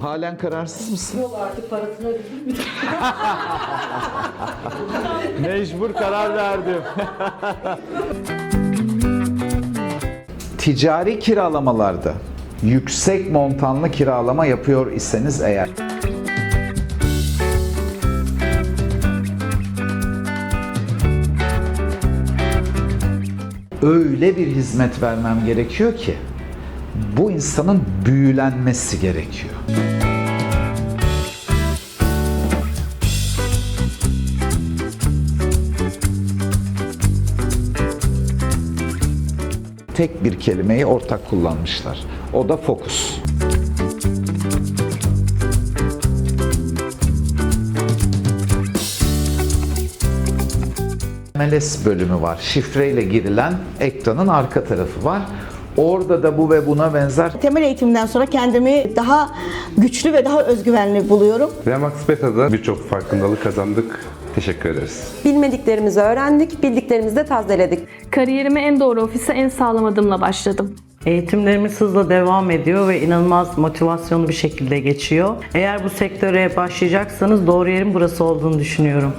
Halen kararsız mısın? Yok artık parasını ödedim. Mecbur karar verdim. Ticari kiralamalarda yüksek montanlı kiralama yapıyor iseniz eğer öyle bir hizmet vermem gerekiyor ki bu insanın büyülenmesi gerekiyor. tek bir kelimeyi ortak kullanmışlar. O da fokus. MLS bölümü var. Şifreyle girilen ekranın arka tarafı var. Orada da bu ve buna benzer Temel eğitimden sonra kendimi daha güçlü ve daha özgüvenli buluyorum. Remax Beta'da birçok farkındalık kazandık. Teşekkür ederiz. Bilmediklerimizi öğrendik, bildiklerimizi de tazeledik. Kariyerime en doğru ofise en sağlam adımla başladım. Eğitimlerimiz hızla devam ediyor ve inanılmaz motivasyonlu bir şekilde geçiyor. Eğer bu sektöre başlayacaksanız doğru yerin burası olduğunu düşünüyorum.